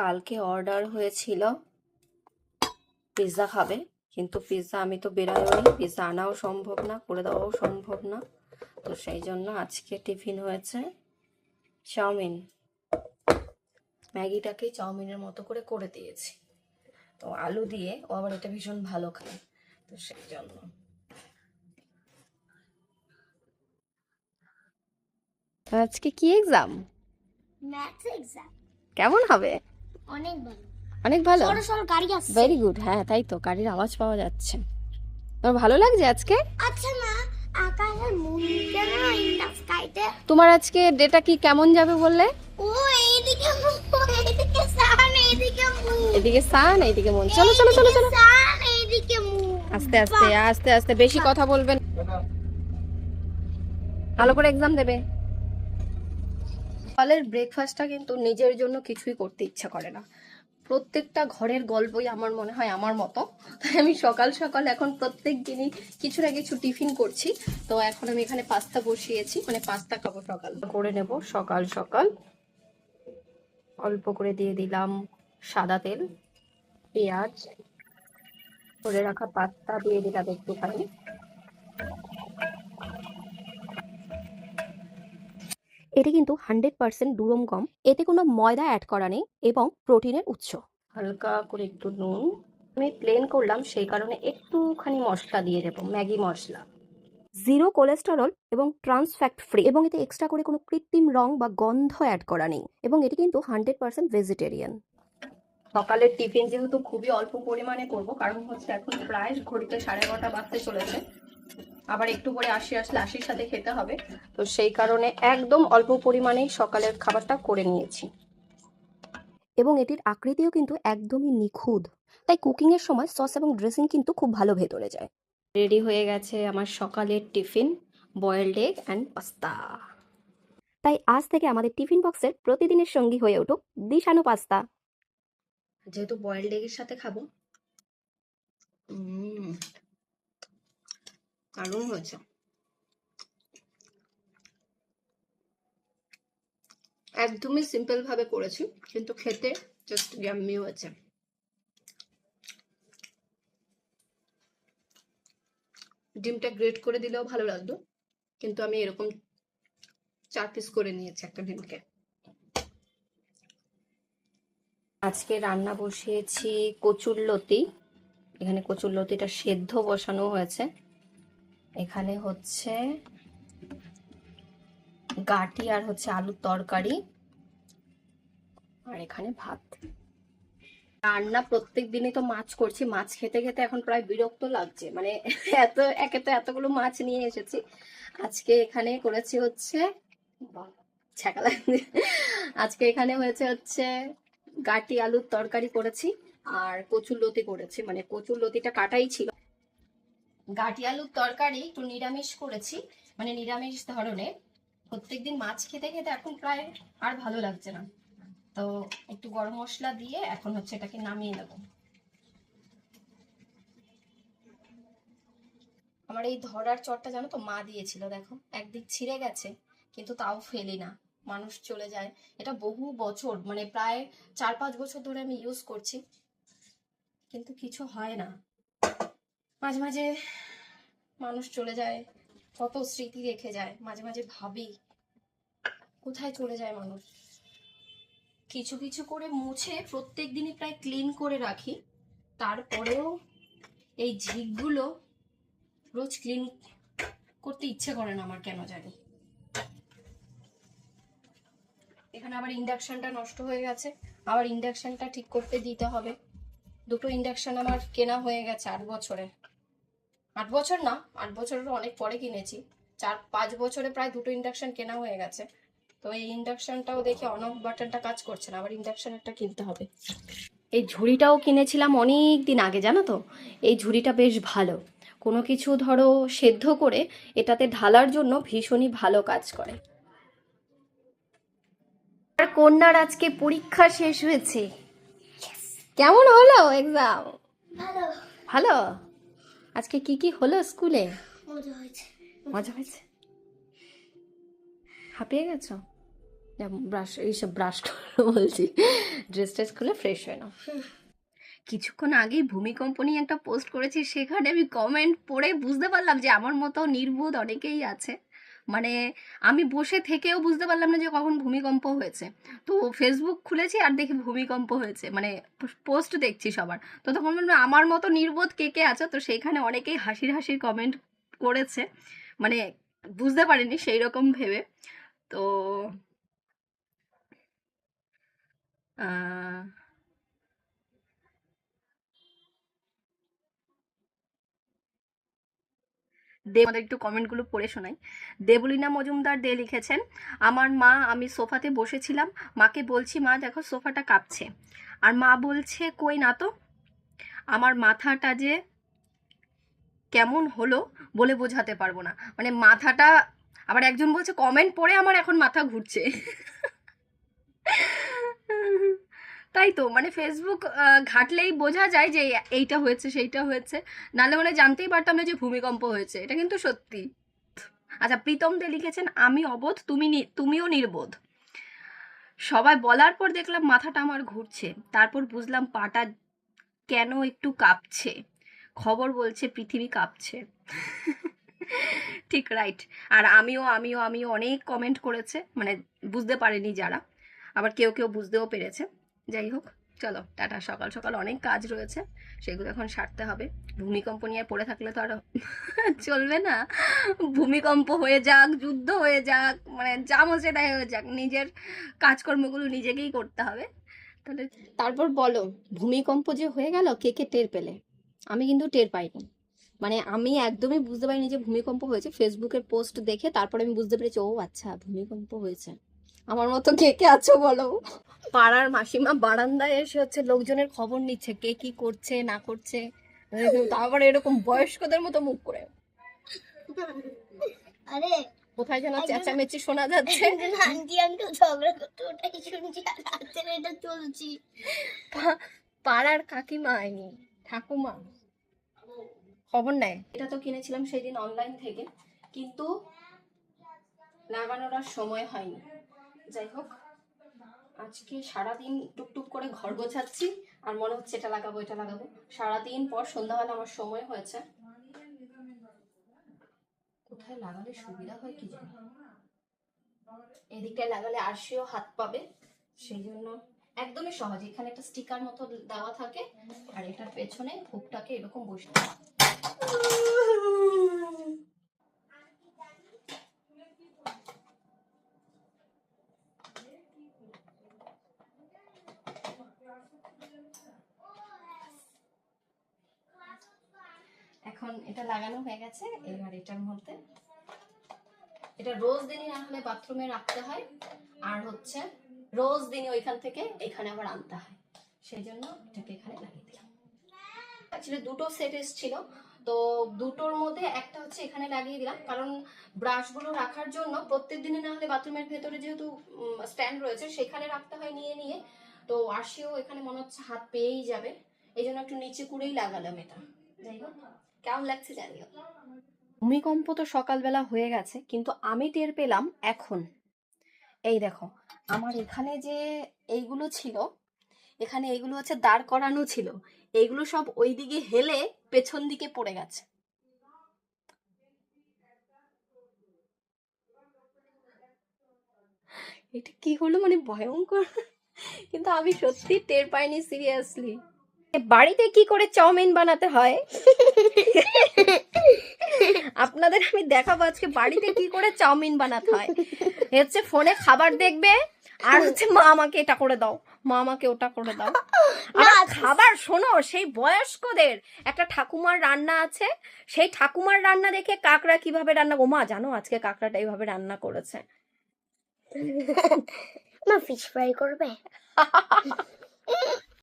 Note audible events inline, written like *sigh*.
কালকে অর্ডার হয়েছিল। পিৎজা খাবে কিন্তু পিৎজা আমি তো বেরোয়নি। পিৎজা আনাও সম্ভব না করে দেওয়াও সম্ভব না। তো সেই জন্য আজকে টিফিন হয়েছে চাউমিন। ম্যাগিটাকে চাউমিনের মতো করে করে দিয়েছি। তো আলু দিয়ে ও আবার এটা ভীষণ ভালো খায়। তো সেই জন্য। আজকে কি এক্সাম ম্যাথস এক্সাম কেমন হবে? অনেক ভালো। অনেক ভালো? গাড়ি আসছে। ভেরি গুড হ্যাঁ তাই তো গাড়ির আওয়াজ পাওয়া যাচ্ছে। তোমার ভালো লাগছে আজকে? আচ্ছা মা আকাশের কেন ইন দ্য স্কাইতে তোমার আজকে ডেটা কি কেমন যাবে বললে? ও এইদিকে এইদিকে সান এইদিকে মুন এদিকে সান এইদিকে মন চলো চলো চলো চলো। সান এইদিকে মুন আস্তে আস্তে আস্তে আস্তে বেশি কথা বলবেন ভালো করে এক্সাম দেবে। সকালের ব্রেকফাস্টটা কিন্তু নিজের জন্য কিছুই করতে ইচ্ছা করে না। প্রত্যেকটা ঘরের গল্পই আমার মনে হয় আমার মতো। তাই আমি সকাল সকাল এখন প্রত্যেক দিনই কিছু না কিছু টিফিন করছি। তো এখন আমি এখানে পাস্তা বসিয়েছি মানে পাস্তা খাব সকাল। করে নেব সকাল সকাল। অল্প করে দিয়ে দিলাম সাদা তেল, পেঁয়াজ, করে রাখা পাস্তা দিয়ে দিলাম একটুখানি। এটি কিন্তু হান্ড্রেড পার্সেন্ট দুরম কম এতে কোনো ময়দা অ্যাড করা নেই এবং প্রোটিনের উৎস। হালকা করে একটু নুন। আমি প্লেন করলাম সেই কারণে একটুখানি মশলা দিয়ে দেবো ম্যাগি মশলা। জিরো কোলেস্টেরল এবং ট্রান্সফ্যাক্ট ফ্রি এবং এতে এক্সট্রা করে কোনো কৃত্রিম রং বা গন্ধ অ্যাড করা নেই এবং এটি কিন্তু হান্ড্রেড পার্সেন্ট ভেজিটেরিয়ান সকালের টিফিন যেহেতু খুবই অল্প পরিমাণে করব কারণ হচ্ছে এখন প্রায় ঘড়িতে সাড়ে নটা বাজতে চলেছে। আবার একটু পরে আশি আসলে আশির সাথে খেতে হবে। তো সেই কারণে একদম অল্প পরিমাণেই সকালের খাবারটা করে নিয়েছি। এবং এটির আকৃতিও কিন্তু একদমই নিখুঁত। তাই কুকিংয়ের সময় সস এবং ড্রেসিং কিন্তু খুব ভালো ভেতরে যায়। রেডি হয়ে গেছে আমার সকালের tiffin boiled egg and pasta তাই আজ থেকে আমাদের টিফিন বক্সের প্রতিদিনের সঙ্গী হয়ে উঠুক দিশানো পাস্তা। যেহেতু বয়েলড এগের সাথে খাব। দারুণ হয়েছে। একদমই সিম্পল ভাবে করেছি, কিন্তু খেতে জাস্ট ইয়াম্মি হয়েছে। ডিমটা গ্রেট করে দিলেও ভালো লাগতো কিন্তু আমি এরকম চার পিস করে নিয়েছি একটা ডিমকে। আজকে রান্না বসিয়েছি কচুর লতি, এখানে কচুর লতিটা সেদ্ধ বসানো হয়েছে। এখানে হচ্ছে গাটি আর হচ্ছে আলুর তরকারি আর এখানে ভাত। রান্না প্রত্যেক দিনই তো মাছ করছি, মাছ খেতে খেতে এখন প্রায় বিরক্ত লাগছে। মানে এত, একে তো এতগুলো মাছ নিয়ে এসেছি। আজকে এখানে করেছি হচ্ছে আজকে এখানে হয়েছে হচ্ছে গাটি আলুর তরকারি করেছি আর কচুর লতি করেছি। মানে কচুর লতিটা কাটাই ছিল। গাটি আলুর তরকারি একটু নিরামিষ করেছি মানে নিরামিষ ধরনের প্রত্যেকদিন মাছ খেতে খেতে এখন প্রায় আর ভালো লাগছে না। তো একটু গরম মশলা দিয়ে এখন হচ্ছে এটাকে নামিয়ে নেব। আমার এই ধরার চটটা জানো তো মা দিয়েছিল, দেখো। একদিক ছিঁড়ে গেছে, কিন্তু তাও ফেলি না। মানুষ চলে যায়। এটা বহু বছর মানে প্রায় চার পাঁচ বছর ধরে আমি ইউজ করছি, কিন্তু কিছু হয় না। মাঝে মাঝে মানুষ চলে যায়, কত স্মৃতি রেখে যায়, মাঝে মাঝে ভাবি, কোথায় চলে যায় মানুষ? কিছু কিছু করে মুছে প্রত্যেক দিনই প্রায় ক্লিন করে রাখি, তারপরেও এই ঝিকগুলো রোজ ক্লিন করতে ইচ্ছে করে না আমার কেন জানি। এখানে আবার ইন্ডাকশনটা নষ্ট হয়ে গেছে, আবার ইন্ডাকশনটা ঠিক করতে দিতে হবে। দুটো ইন্ডাকশন আমার কেনা হয়ে গেছে আট বছরে। আট বছর না আট বছরের অনেক পরে কিনেছি। চার পাঁচ বছরে প্রায় দুটো ইন্ডাকশন কেনা হয়ে গেছে। তো এই ইন্ডাকশনটাও দেখে অন অফ বাটনটা কাজ করছে না আবার ইন্ডাকশন একটা কিনতে হবে। এই ঝুড়িটাও কিনেছিলাম অনেক দিন আগে জানো তো? এই ঝুড়িটা বেশ ভালো। কোনো কিছু ধরো সেদ্ধ করে এটাতে ঢালার জন্য ভীষণই ভালো কাজ করে। আর কন্যার আজকে পরীক্ষা শেষ হয়েছে। কেমন হলো এক্সাম ভালো। ভালো? আজকে কি কি হলো স্কুলে? মজা হয়েছে। মজা হয়েছে? হাঁপিয়ে গেছো? ব্রাশ এইসব ব্রাশ বলছি। ড্রেস ট্রেস খুলে ফ্রেশ হয়ে নাও। কিছুক্ষণ আগেই ভূমিকম্প নিয়ে একটা পোস্ট করেছি সেখানে আমি কমেন্ট পড়ে বুঝতে পারলাম যে আমার মতো নির্বোধ অনেকেই আছে। মানে আমি বসে থেকেও বুঝতে পারলাম না যে কখন ভূমিকম্প হয়েছে। তো ফেসবুক খুলেছি আর দেখি ভূমিকম্প হয়েছে। মানে পোস্ট দেখছি সবার। তো তখন আমার মতো নির্বোধ কে কে আছে? তো সেইখানে অনেকেই হাসির হাসির কমেন্ট করেছে। মানে বুঝতে পারিনি সেই রকম ভেবে। তো দে আমাদের একটু কমেন্টগুলো পড়ে শোনাই। দেবলীনা মজুমদার দে লিখেছেন, আমার মা, আমি সোফাতে বসেছিলাম। মাকে বলছি, মা, দেখো সোফাটা কাঁপছে। আর মা বলছে, কই না তো? আমার মাথাটা যে কেমন হলো বলে বোঝাতে পারব না। মানে মাথাটা, আবার একজন বলছে, কমেন্ট পড়ে আমার, এখন মাথা ঘুরছে। তাই তো? মানে ফেসবুক ঘাটলেই বোঝা যায় যে এইটা হয়েছে, সেইটা হয়েছে। নাহলে মানে জানতেই পারতাম না যে ভূমিকম্প হয়েছে। এটা কিন্তু সত্যি। আচ্ছা প্রীতম দে লিখেছেন, আমি অবোধ, তুমি তুমিও নির্বোধ। সবাই বলার পর দেখলাম মাথাটা আমার ঘুরছে। তারপর বুঝলাম পাটা কেন একটু কাঁপছে। খবর বলছে, পৃথিবী কাঁপছে। ঠিক রাইট আর আমিও আমিও আমিও অনেক কমেন্ট করেছে। মানে বুঝতে পারেনি যারা। আবার কেউ কেউ বুঝতেও পেরেছে। যাই হোক, চলো, টাটা। সকাল সকাল অনেক কাজ রয়েছে, সেগুলো এখন সারতে হবে। ভূমিকম্প নিয়ে পড়ে থাকলে তো আর *laughs* চলবে না। ভূমিকম্প হয়ে যাক, যুদ্ধ হয়ে যাক মানে যা মজে তাই হয়ে যাক। নিজের কাজকর্মগুলো নিজেকেই করতে হবে। তাহলে তারপর বলো, ভূমিকম্প যে হয়ে গেল, কে কে টের পেলে? আমি কিন্তু টের পাইনি। মানে আমি একদমই বুঝতে পারিনি যে ভূমিকম্প হয়েছে। ফেসবুকের পোস্ট দেখে তারপরে আমি বুঝতে পেরেছি, ও আচ্ছা ভূমিকম্প হয়েছে। আমার মতো কে কে আছো বলো? পাড়ার মাসিমা বারান্দায় এসে হচ্ছে লোকজনের খবর নিচ্ছে কে কি করছে না করছে। তারপরে এরকম বয়স্কদের মতো মুখ করে। আরে কোথায় যেন চেঁচামেচি শোনা যাচ্ছে। আন্টি আঙ্কেল ঝগড়া করতে ওটাই শুনছি আর রাতের এটা চলছি। পা- পাড়ার কাকিমা আইনি ঠাকুমা। খবর নেয়। এটা তো কিনেছিলাম সেই দিন অনলাইন থেকে কিন্তু লাগানোর আর সময় হয়নি। যাই হোক, আজকে সারাদিন টুকটুক করে ঘর গোছাচ্ছি, আর মনে হচ্ছে এটা লাগাবো এটা লাগাবো। সারাদিন পর সন্ধ্যাবেলা আমার সময় হয়েছে। কোথায় লাগালে সুবিধা হয় কি জানি? এদিকটায় লাগালে আরশিও হাত পাবে, সেই জন্য একদমই সহজ। এখানে একটা স্টিকার মতো দেওয়া থাকে, আর এটার পেছনে হুকটাকে এরকম বসতে হয়। এখন এটা লাগানো হয়ে গেছে, এবার এটার মধ্যে এটা রোজ দিনই হলে বাথরুমে রাখতে হয়, আর হচ্ছে রোজ দিনই ওইখান থেকে এখানে আবার আনতে হয়। সেই জন্য এটাকে এখানে লাগিয়ে দিলাম। অ্যাকচুয়ালি দুটো সেট এসেছিল, তো দুটোর মধ্যে একটা হচ্ছে এখানে লাগিয়ে দিলাম, কারণ ব্রাশগুলো রাখার জন্য প্রত্যেক দিনে না হলে বাথরুমের ভেতরে যেহেতু স্ট্যান্ড রয়েছে, সেখানে রাখতে হয় নিয়ে নিয়ে, তো আসিও এখানে মনে হচ্ছে হাত পেয়েই যাবে, এই জন্য একটু নিচে করেই লাগালাম এটা। যাই হোক। কেমন লাগছে জানিও। ভূমিকম্প তো সকালবেলা হয়ে গেছে, কিন্তু আমি টের পেলাম এখন। এই দেখো, আমার এখানে যে এইগুলো ছিল, এখানে এইগুলো হচ্ছে দাঁড় করানো ছিল, এইগুলো সব ওই দিকে হেলে পেছন দিকে পড়ে গেছে। এটা কি হলো? মানে ভয়ঙ্কর। কিন্তু আমি সত্যি টের পাইনি, সিরিয়াসলি। বাড়িতে কি করে চাউমিন বানাতে হয়? আপনাদের আমি দেখাবো আজকে বাড়িতে কি করে চাউমিন বানাতে হয়। হচ্ছে ফোনে খাবার দেখবে আর হচ্ছে মা আমাকে এটা করে দাও মা আমাকে ওটা করে দাও। আবার খাবার শোনো সেই বয়স্কদের একটা ঠাকুমার রান্না আছে সেই ঠাকুমার রান্না দেখে কাকড়া কীভাবে রান্না ও মা জানো আজকে কাকড়াটা এইভাবে রান্না করেছে। মা ফিশ ফ্রাই করবে? *laughs*